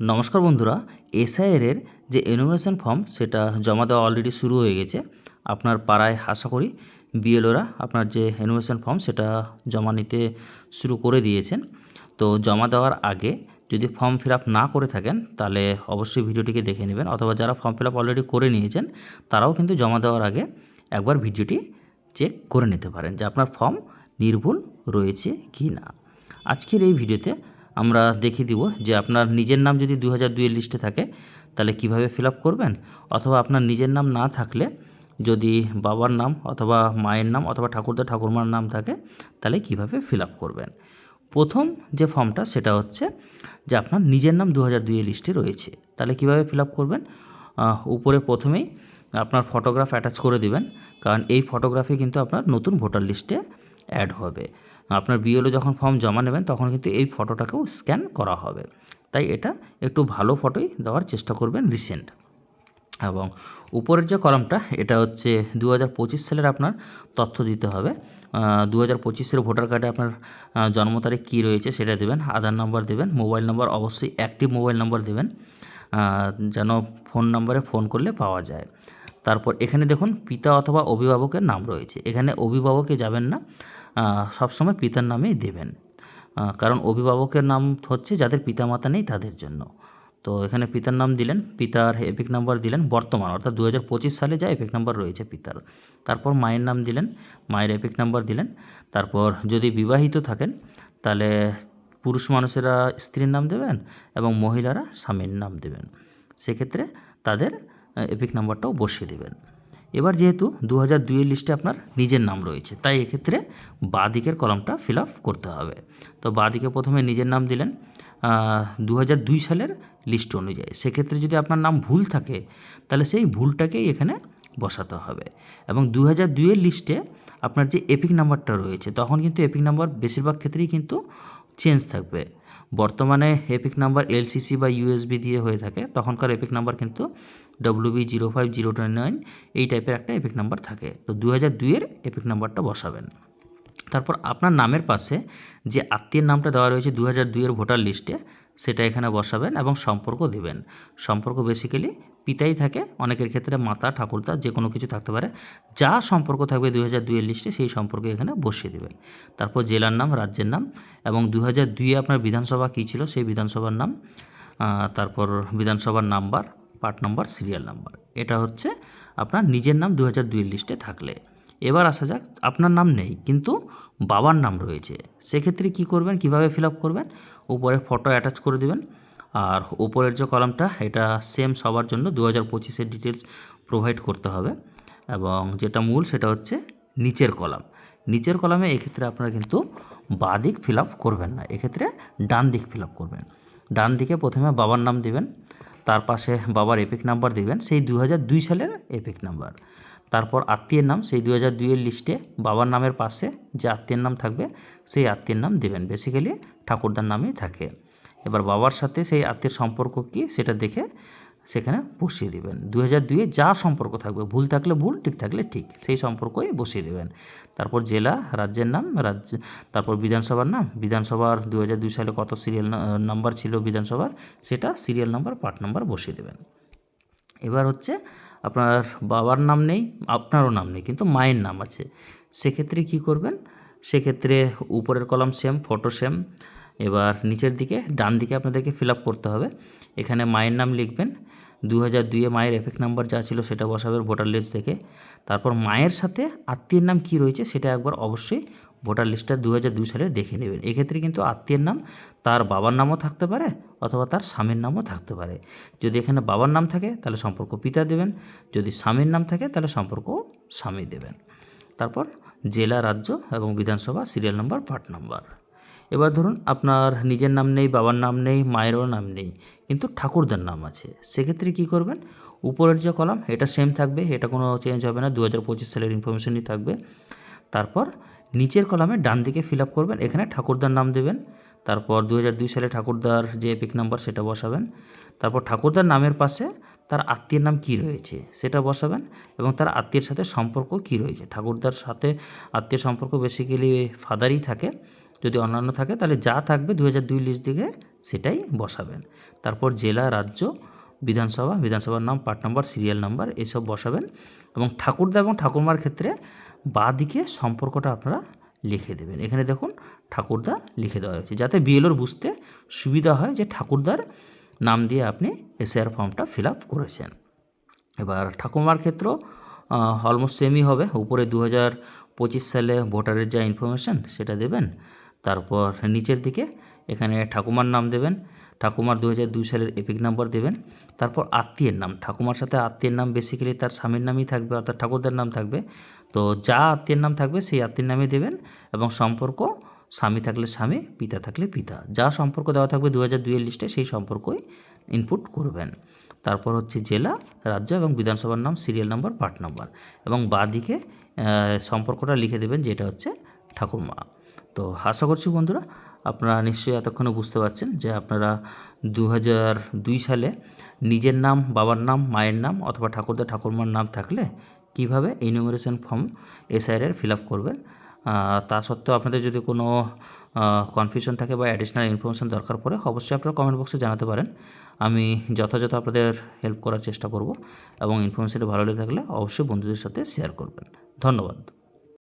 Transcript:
নমস্কার বন্ধুরা এসআইআর এর যে এনোভেশন ফর্ম সেটা জমা দেওয়া অলরেডি শুরু হয়ে গেছে। আপনার পাড়ায় আশা করি বিএলওরা আপনার যে এনোভেশন ফর্ম সেটা জমা নিতে শুরু করে দিয়েছেন। তো জমা দেওয়ার আগে যদি ফর্ম ফিল না করে থাকেন, তাহলে অবশ্যই ভিডিওটিকে দেখে নেবেন, অথবা যারা ফর্ম ফিল অলরেডি করে নিয়েছেন, তারাও কিন্তু জমা দেওয়ার আগে একবার ভিডিওটি চেক করে নিতে পারেন যে আপনার ফর্ম নির্ভুল রয়েছে কি না আজকের এই ভিডিওতে আমরা দেখিয়ে দিব যে আপনার নিজের নাম যদি দু হাজার দুইয়ের লিস্টে থাকে, তাহলে কীভাবে ফিল করবেন? অথবা আপনার নিজের নাম না থাকলে যদি বাবার নাম অথবা মায়ের নাম অথবা ঠাকুরদা ঠাকুরমার নাম থাকে, তাহলে কীভাবে ফিল করবেন? প্রথম যে ফর্মটা, সেটা হচ্ছে যে আপনার নিজের নাম দু হাজার দুইয়ের লিস্টে রয়েছে। তাহলে কীভাবে ফিল করবেন? উপরে প্রথমেই আপনার ফটোগ্রাফ অ্যাটাচ করে দিবেন, কারণ এই ফটোগ্রাফি কিন্তু আপনার নতুন ভোটার লিস্টে অ্যাড হবে। আপনার বিএলও যখন ফর্ম জমা নেবেন, তখন কিন্তু এই ফটোটাকেও স্ক্যান করা হবে। তাই এটা একটু ভালো ফটোই দেওয়ার চেষ্টা করবেন রিসেন্ট এবং উপরের যে কলমটা এটা হচ্ছে দু হাজার পঁচিশ সালের আপনার তথ্য দিতে হবে। দু হাজার পঁচিশের ভোটার কার্ডে আপনার জন্ম তারিখ কী রয়েছে সেটা দেবেন, আধার নাম্বার দেবেন মোবাইল নাম্বার অবশ্যই অ্যাক্টিভ মোবাইল নাম্বার দেবেন যেন ফোন নাম্বারে ফোন করলে পাওয়া যায়। তারপর এখানে দেখুন, পিতা অথবা অভিভাবকের নাম রয়েছে। এখানে অভিভাবকে যাবেন না। সবসময় পিতার নামেই দেবেন। কারণ অভিভাবকের নাম হচ্ছে যাদের পিতামাতা নেই তাদের জন্য। তো এখানে পিতার নাম দিলেন, পিতার এপিক নাম্বার দিলেন বর্তমান, অর্থাৎ দু হাজার পঁচিশ সালে যা এপিক নাম্বার রয়েছে পিতার। তারপর মায়ের নাম দিলেন, মায়ের এপিক নাম্বার দিলেন। তারপর যদি বিবাহিত থাকেন, তাহলে পুরুষ মানুষেরা স্ত্রীর নাম দেবেন এবং মহিলারা স্বামীর নাম দেবেন। সেক্ষেত্রে তাদের এপিক নাম্বারটাও বসিয়ে দেবেন। এবার যেহেতু দু হাজার দুইয়ের লিস্টে আপনার নিজের নাম রয়েছে, তাই এক্ষেত্রে বাঁ দিকের কলমটা ফিল করতে হবে। তো বাঁ দিকে প্রথমে নিজের নাম দিলেন দু হাজার দুই সালের লিস্ট অনুযায়ী। সেক্ষেত্রে যদি আপনার নাম ভুল থাকে, তাহলে সেই ভুলটাকেই এখানে বসাতে হবে। এবং দু হাজার দুইয়ের লিস্টে আপনার যে এপিক নাম্বারটা রয়েছে, তখন কিন্তু এপিক নাম্বার বেশিরভাগ ক্ষেত্রেই কিন্তু চেঞ্জ থাকবে। বর্তমানে এপিক নাম্বার এলসিসি বা ইউএসবি দিয়ে হয়ে থাকে, তখনকার এপিক নাম্বার কিন্তু WB zero five zero nine এই টাইপের একটা এপিক নাম্বার থাকে। তো দু হাজার দুইয়ের এপিক নাম্বারটা বসাবেন। তারপর আপনার নামের পাশে যে আত্মীয়ের নামটা দেওয়া রয়েছে দু হাজার দুইয়ের ভোটার লিস্টে সেটা এখানে বসাবেন এবং সম্পর্ক দেবেন। সম্পর্ক বেসিক্যালি পিতাই থাকে, অনেকের ক্ষেত্রে মাতা, ঠাকুরদা যে কোনো কিছু থাকতে পারে। যা সম্পর্ক থাকবে দু হাজার দুইয়ের লিস্টে সেই সম্পর্কে এখানে বসিয়ে দেবেন। তারপর জেলার নাম, রাজ্যের নাম এবং দু হাজার দুইয়ে আপনার বিধানসভা কী ছিল? সেই বিধানসভার নাম তারপর বিধানসভার number part number serial number এটা হচ্ছে আপনার নিজের নাম দু হাজার দুইয়ের লিস্টে থাকলে। এবার আসা যাক, আপনার নাম নেই, কিন্তু বাবার নাম রয়েছে। সেক্ষেত্রে কি করবেন? কীভাবে ফিল করবেন? উপরে ফটো অ্যাটাচ করে দেবেন। আর উপরের যে কলামটা, এটা সেম সবার জন্য দু হাজার পঁচিশের ডিটেলস প্রোভাইড করতে হবে। এবং যেটা মূল, সেটা হচ্ছে নিচের কলাম। নিচের কলামে এক্ষেত্রে আপনারা কিন্তু বাঁ দিক ফিল করবেন না, এক্ষেত্রে ডান দিক ফিল করবেন। ডান দিকে প্রথমে বাবার নাম দিবেন, তার পাশে বাবার এপিক নাম্বার দিবেন, সেই দু হাজার দুই সালের এপিক নাম্বার তারপর আত্মীয়ের নাম, সেই দু হাজার দুইয়ের লিস্টে বাবার নামের পাশে যে আত্মীয়ের নাম থাকবে, সেই আত্মীয়ের নাম দেবেন। বেসিক্যালি ঠাকুরদার নামেই থাকে। এবার বাবার সাথে সেই আত্মীয় সম্পর্ক কী সেটা দেখে সেখানে বসিয়ে দেবেন। দু হাজার দুইয়ে যা সম্পর্ক থাকবে, ভুল থাকলে ভুল, ঠিক থাকলে ঠিক, সেই সম্পর্কই বসিয়ে দেবেন। তারপর জেলা, রাজ্যের নাম, রাজ্য, তারপর বিধানসভার নাম, বিধানসভার দু হাজার দুই সালে কত সিরিয়াল নাম্বার ছিল বিধানসভার, সেটা সিরিয়াল নাম্বার পার্ট নাম্বার বসিয়ে দেবেন। এবার হচ্ছে আপনার বাবার নাম নেই, আপনারও নাম নেই, কিন্তু মায়ের নাম আছে। সেক্ষেত্রে কি করবেন? সেক্ষেত্রে উপরের কলাম সেম ফটো সেম এবার নিচের দিকে ডান দিকে আপনাদেরকে ফিল করতে হবে। এখানে মায়ের নাম লিখবেন। দু হাজার দুইয়ে মায়ের এফেক্ট নাম্বার যা ছিল সেটা বসাবেন ভোটার লিস্ট থেকে। তারপর মায়ের সাথে আত্মীয়ের নাম কি রয়েছে সেটা একবার অবশ্যই ভোটার লিস্টটা দু হাজার দুই সালে দেখে নেবেন। এক্ষেত্রে কিন্তু আত্মীয়ের নাম, তার বাবার নামও থাকতে পারে অথবা তার স্বামীর নামও থাকতে পারে। যদি এখানে বাবার নাম থাকে তাহলে সম্পর্ক পিতা দেবেন। যদি স্বামীর নাম থাকে তাহলে সম্পর্ক স্বামী দেবেন। তারপর জেলা, রাজ্য এবং বিধানসভা সিরিয়াল নাম্বার, পার্ট নাম্বার। এবার ধরুন আপনার নিজের নাম নেই, বাবার নাম নেই, মায়েরও নাম নেই, কিন্তু ঠাকুরদার নাম আছে। সেক্ষেত্রে কী করবেন? উপরের যে কলাম, এটা সেম থাকবে, এটা কোনো চেঞ্জ হবে না দু হাজার পঁচিশ সালের ইনফরমেশনই থাকবে। তারপর নিচের কলামে ডান দিকে ফিল আপ করবেন, এখানে ঠাকুরদার নাম দেবেন। তারপর দু দুই সালে ঠাকুরদার যে এপিক নাম্বার সেটা বসাবেন। তারপর ঠাকুরদার নামের পাশে তার আত্মীয়ের নাম কী রয়েছে, সেটা বসাবেন এবং তার আত্মীয়ের সাথে সম্পর্ক কী রয়েছে। ঠাকুরদার সাথে আত্মীয় সম্পর্ক বেসিক্যালি ফাদারই থাকে। যদি অন্যান্য থাকে তাহলে যা থাকবে দু হাজার দুই লিস্ট দিকে সেটাই বসাবেন। তারপর জেলা, রাজ্য, বিধানসভা, বিধানসভার নাম, পার্ট নাম্বার, সিরিয়াল নাম্বার, এসব বসাবেন এবং ঠাকুরদা এবং ঠাকুরমার ক্ষেত্রে বাঁ দিকে সম্পর্কটা আপনারা লিখে দেবেন। এখানে দেখুন ঠাকুরদা লিখে দেওয়া হয়েছে। যাতে বিএলওর বুঝতে সুবিধা হয় যে ঠাকুরদার নাম দিয়ে আপনি এসআর ফর্মটা ফিল করেছেন। এবার ঠাকুমার ক্ষেত্র অলমোস্ট সেমই হবে। উপরে দু হাজার পঁচিশ সালে ভোটারের যা ইনফরমেশান সেটা দেবেন। তারপর নিচের দিকে এখানে ঠাকুমার নাম দেবেন, ঠাকুমার দু হাজার দুই সালের এপিক নাম্বার দেবেন। তারপর আত্মীয়ের নাম, ঠাকুমার সাথে আত্মীয়ের নাম বেসিক্যালি তার স্বামীর নামই থাকবে, অর্থাৎ ঠাকুরদার নাম থাকবে। তো যা আত্মীয়ের নাম থাকবে সেই আত্মীয়ের নামই দেবেন এবং সম্পর্ক, স্বামী থাকলে স্বামী, পিতা থাকলে পিতা। যা সম্পর্ক দেওয়া থাকবে দু হাজার দুইয়ের লিস্টে সেই সম্পর্কই ইনপুট করবেন। তারপর হচ্ছে জেলা, রাজ্য এবং বিধানসভার নাম সিরিয়াল নাম্বার পার্ট নাম্বার এবং বাঁদিকে সম্পর্কটা লিখে দেবেন, যেটা হচ্ছে ঠাকুরমা তো আশা করছি বন্ধুরা আপনারা নিশ্চয়ই এতক্ষণে বুঝতে পারছেন যে আপনারা দু দুই সালে নিজের নাম, বাবার নাম, মায়ের নাম অথবা ঠাকুরদা, ঠাকুরমার নাম থাকলে কীভাবে enumeration form SIR fill up করবেন? তা সত্ত্বেও আপনাদের যদি কোনো কনফিউশন থাকে বা অ্যাডিশনাল ইনফরমেশন দরকার পড়ে, অবশ্যই আপনারা কমেন্ট বক্সে জানাতে পারেন। আমি যথাযথ আপনাদের হেল্প করার চেষ্টা করব এবং ইনফরমেশনটি ভালো লেগে থাকলে অবশ্যই বন্ধুদের সাথে শেয়ার করবেন। ধন্যবাদ।